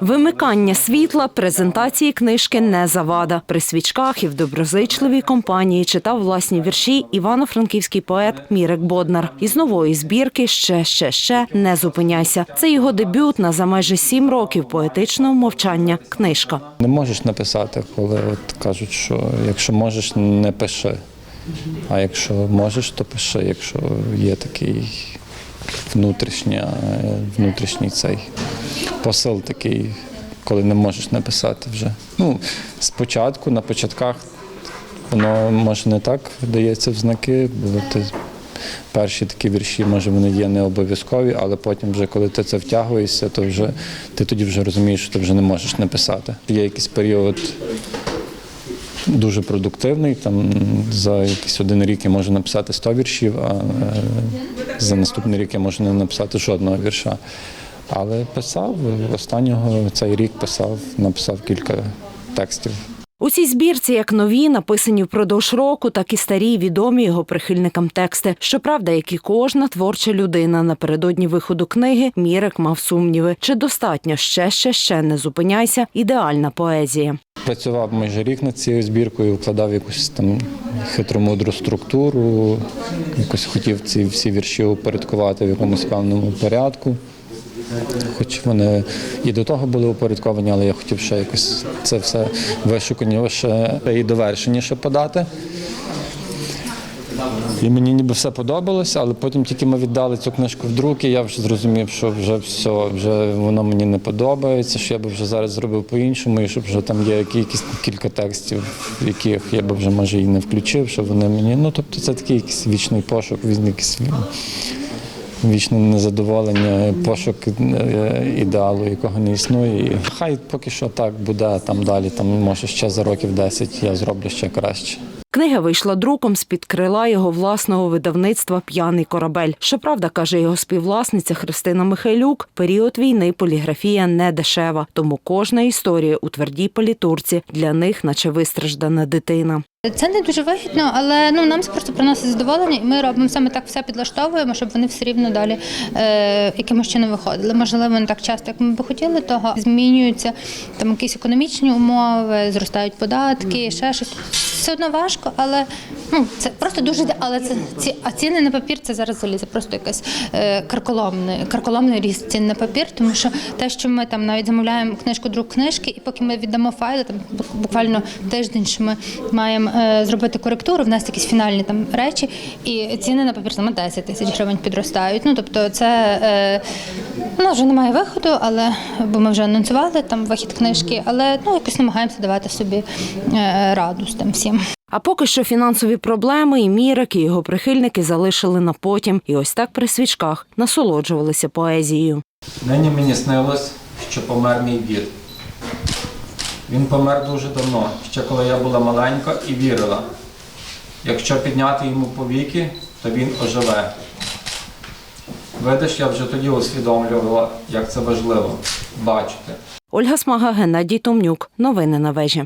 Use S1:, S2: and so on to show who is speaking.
S1: Вимикання світла, презентації книжки не завада. При свічках і в доброзичливій компанії читав власні вірші івано-франківський поет Мірек Боднар. Із нової збірки ще, ще, ще не зупиняйся. Це його дебютна за майже сім років поетичного мовчання. Книжка.
S2: Не можеш написати, коли от кажуть, що якщо можеш, не пиши. А якщо можеш, то пиши, якщо є такий внутрішня, внутрішній цей посил такий, коли не можеш написати вже. Ну, спочатку, на початках, воно може не так дається в знаки, бо ти перші такі вірші, може, вони є не обов'язкові, але потім, вже коли ти це втягуєшся, то вже ти тоді вже розумієш, що ти вже не можеш написати. Є якийсь період дуже продуктивний. Там за якийсь один рік я можу написати 100 віршів, а е, за наступний рік я можу не написати жодного вірша. Але писав останнього цей рік писав, написав кілька текстів.
S1: У цій збірці як нові, написані впродовж року, так і старі, відомі його прихильникам тексти. Щоправда, як і кожна творча людина напередодні виходу книги, Мірик мав сумніви. Чи достатньо ще, ще, ще не зупиняйся, ідеальна поезія.
S2: Працював майже рік над цією збіркою, вкладав якусь там хитромудру структуру, якось хотів ці всі вірші упорядкувати в якомусь певному порядку. Хоч вони і до того були упорядковані, але я хотів ще якось це все вишуканіше і довершеніше подати. І мені ніби все подобалося, але потім тільки ми віддали цю книжку в друк, і я вже зрозумів, що вже все, вже воно мені не подобається, що я би вже зараз зробив по-іншому, і щоб вже там є якісь кілька текстів, яких я би вже може і не включив, щоб вони мені. Ну тобто це такий якийсь вічний пошук, він якийсь вічне незадоволення, пошук е, ідеалу, якого не існує. І хай поки що так буде, там далі, там може ще за років 10 я зроблю ще краще.
S1: Книга вийшла друком з-під крила його власного видавництва П'яний корабель. Щоправда, каже його співвласниця Христина Михайлюк, період війни поліграфія не дешева, тому кожна історія у твердій політурці для них, наче вистраждана дитина.
S3: Це не дуже вигідно, але ну нам це просто приносить задоволення, і ми робимо саме так все підлаштовуємо, щоб вони все рівно далі е, якимось чином виходили. Можливо, не так часто, як ми би хотіли того. Змінюються там якісь економічні умови, зростають податки, ще щось. Все одно важко, але ну це просто дуже але це ці а ціни на папір це зараз взагалі просто якась е, карколомний, карколомний ріст цін на папір, тому що те, що ми там навіть замовляємо книжку друк книжки, і поки ми віддамо файли, там буквально тиждень, що ми маємо е, зробити коректуру, внести якісь фінальні там речі, і ціни на папір саме 10 тисяч гривень підростають. Ну тобто, це е, ну, вже немає виходу, але бо ми вже анонсували там вихід книжки, але ну якось намагаємося давати собі е, раду з тим всім.
S1: А поки що фінансові проблеми і Мірик, і його прихильники залишили на потім, і ось так при свічках насолоджувалися поезією.
S4: Нині мені снилось, що помер мій дід. Він помер дуже давно, ще коли я була маленька і вірила. Якщо підняти йому повіки, то він оживе. Видиш, я вже тоді усвідомлювала, як це важливо бачити.
S1: Ольга Смага, Геннадій Томнюк. Новини на вежі.